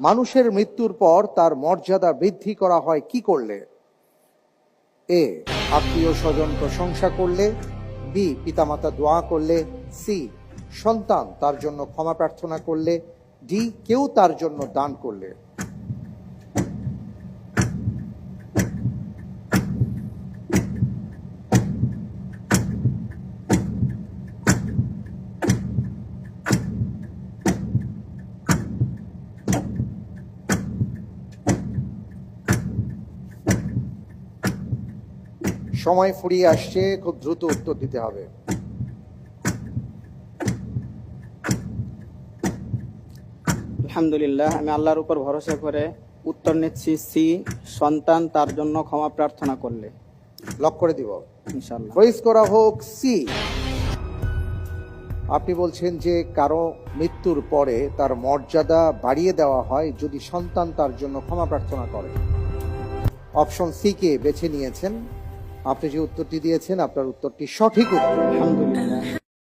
মানুষের মৃত্যুর পর তার মর্যাদা বৃদ্ধি করা হয় কি করলে? এ, আত্মীয় স্বজন প্রশংসা করলে, বি, পিতামাতা দোয়া করলে, সি, সন্তান তার জন্য ক্ষমা প্রার্থনা করলে, ডি, কেউ তার জন্য দান করলে। সময় ফুরিয়ে আসছে খুব দ্রুত উত্তর দিতে হবে। আলহামদুলিল্লাহ আমি আল্লাহর উপর ভরসা করে উত্তর নিচ্ছি সি সন্তান তার জন্য ক্ষমা প্রার্থনা করলে। লক করে দিব। করা হোক সি। আপনি বলছেন যে কারও মৃত্যুর পরে তার মর্যাদা বাড়িয়ে দেওয়া হয় যদি সন্তান তার জন্য ক্ষমা প্রার্থনা করে। অপশন সি কে বেছে নিয়েছেন? আপনি যে উত্তরটি দিয়েছেন আপনার উত্তরটি সঠিক উত্তর।